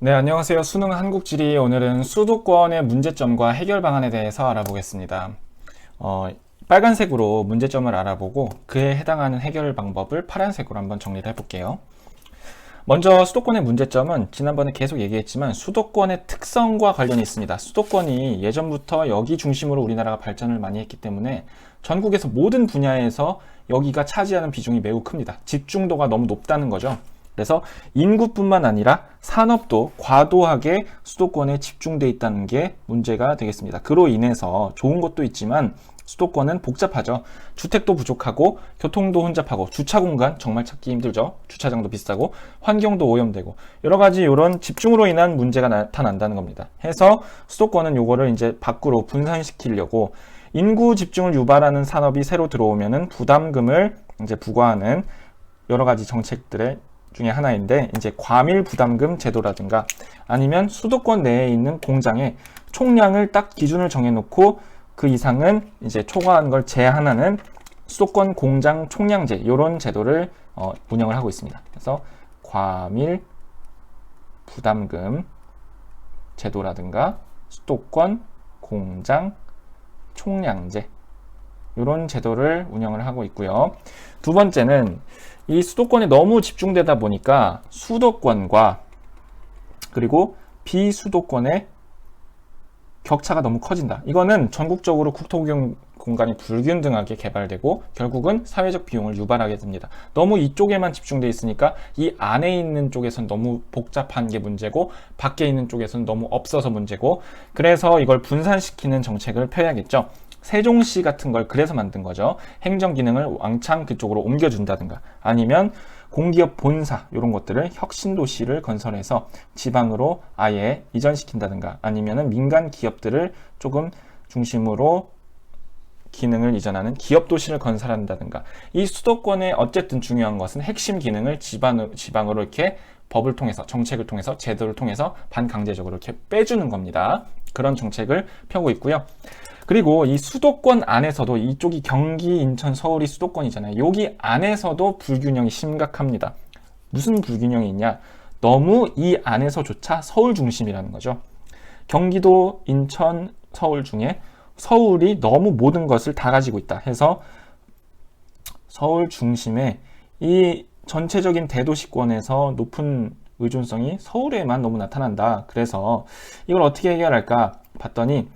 네, 안녕하세요. 수능 한국지리 오늘은 수도권의 문제점과 해결 방안에 대해서 알아보겠습니다. 어, 빨간색으로 문제점을 알아보고 그에 해당하는 해결 방법을 파란색으로 한번 정리를 해볼게요. 먼저 수도권의 문제점은 지난번에 계속 얘기했지만 수도권의 특성과 관련이 있습니다. 수도권이 예전부터 여기 중심으로 우리나라가 발전을 많이 했기 때문에 전국에서 모든 분야에서 여기가 차지하는 비중이 매우 큽니다. 집중도가 너무 높다는 거죠. 그래서 인구뿐만 아니라 산업도 과도하게 수도권에 집중돼 있다는 게 문제가 되겠습니다. 그로 인해서 좋은 것도 있지만 수도권은 복잡하죠. 주택도 부족하고 교통도 혼잡하고 주차 공간 정말 찾기 힘들죠. 주차장도 비싸고 환경도 오염되고 여러 가지 이런 집중으로 인한 문제가 나타난다는 겁니다. 해서 수도권은 요거를 이제 밖으로 분산시키려고 인구 집중을 유발하는 산업이 새로 들어오면은 부담금을 이제 부과하는 여러 가지 정책들의 중에 하나인데 이제 과밀 부담금 제도라든가 아니면 수도권 내에 있는 공장에 총량을 딱 기준을 정해놓고 그 이상은 이제 초과한 걸 제한하는 수도권 공장 총량제 이런 제도를 어, 운영을 하고 있습니다. 그래서 과밀 부담금 제도라든가 수도권 공장 총량제 이런 제도를 운영을 하고 있고요. 두 번째는 이 수도권에 너무 집중되다 보니까 수도권과 그리고 비수도권의 격차가 너무 커진다. 이거는 전국적으로 국토 공간이 불균등하게 개발되고 결국은 사회적 비용을 유발하게 됩니다. 너무 이쪽에만 집중돼 있으니까 이 안에 있는 쪽에선 너무 복잡한 게 문제고 밖에 있는 쪽에선 너무 없어서 문제고 그래서 이걸 분산시키는 정책을 펴야겠죠. 세종시 같은 걸 그래서 만든 거죠. 행정 기능을 왕창 그쪽으로 옮겨준다든가 아니면 공기업 본사 이런 것들을 혁신 도시를 건설해서 지방으로 아예 이전시킨다든가 아니면은 민간 기업들을 조금 중심으로 기능을 이전하는 기업 도시를 건설한다든가 이 수도권의 어쨌든 중요한 것은 핵심 기능을 지방, 지방으로 이렇게 법을 통해서 정책을 통해서 제도를 통해서 반강제적으로 이렇게 빼주는 겁니다. 그런 정책을 펴고 있고요. 그리고 이 수도권 안에서도 이쪽이 경기, 인천, 서울이 수도권이잖아요. 여기 안에서도 불균형이 심각합니다. 무슨 불균형이 있냐? 너무 이 안에서조차 서울 중심이라는 거죠. 경기도, 인천, 서울 중에 서울이 너무 모든 것을 다 가지고 있다 해서 서울 중심에 이 전체적인 대도시권에서 높은 의존성이 서울에만 너무 나타난다. 그래서 이걸 어떻게 해결할까 봤더니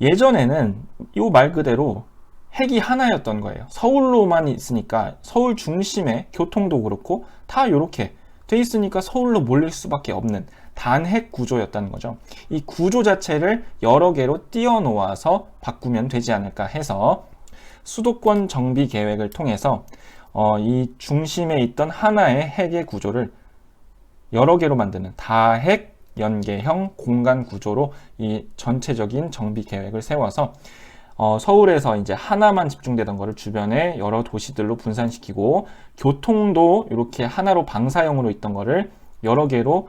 예전에는 이 말 그대로 핵이 하나였던 거예요. 서울로만 있으니까 서울 중심에 교통도 그렇고 다 이렇게 돼 있으니까 서울로 몰릴 수밖에 없는 단핵 구조였다는 거죠. 이 구조 자체를 여러 개로 띄어놓아서 바꾸면 되지 않을까 해서 수도권 정비 계획을 통해서 어, 이 중심에 있던 하나의 핵의 구조를 여러 개로 만드는 다핵 연계형 공간 구조로 이 전체적인 정비 계획을 세워서 어, 서울에서 이제 하나만 집중되던 거를 주변에 여러 도시들로 분산시키고 교통도 이렇게 하나로 방사형으로 있던 거를 여러 개로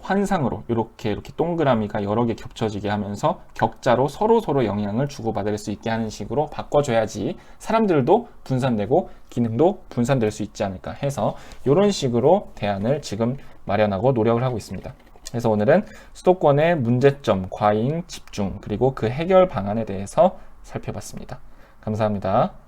환상으로 이렇게 이렇게 동그라미가 여러 개 겹쳐지게 하면서 격자로 서로 서로 영향을 주고받을 수 있게 하는 식으로 바꿔줘야지 사람들도 분산되고 기능도 분산될 수 있지 않을까 해서 이런 식으로 대안을 지금 마련하고 노력을 하고 있습니다. 그래서 오늘은 수도권의 문제점, 과잉, 집중, 그리고 그 해결 방안에 대해서 살펴봤습니다. 감사합니다.